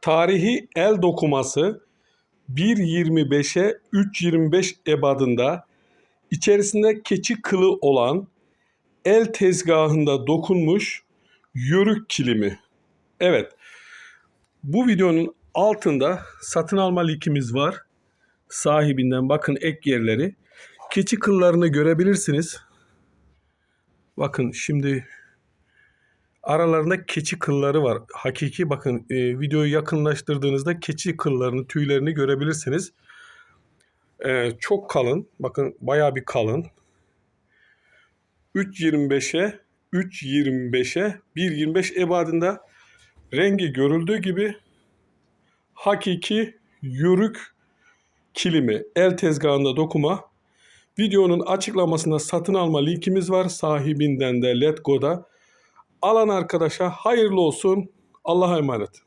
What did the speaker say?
Tarihi el dokuması 1.25'e 3.25 ebadında içerisinde keçi kılı olan el tezgahında dokunmuş yörük kilimi. Evet. Bu videonun altında satın alma linkimiz var. Sahibinden bakın ek yerleri. Keçi kıllarını görebilirsiniz. Bakın şimdi aralarında keçi kılları var. Hakiki bakın e, videoyu yakınlaştırdığınızda keçi kıllarını, tüylerini görebilirsiniz. E, çok kalın. Bakın bayağı bir kalın. 3.25'e 3.25'e 1.25 ebadında rengi görüldüğü gibi hakiki yörük kilimi el tezgahında dokuma. Videonun açıklamasında satın alma linkimiz var. Sahibinden de Letgo'da. Alan arkadaşa hayırlı olsun. Allah'a emanet.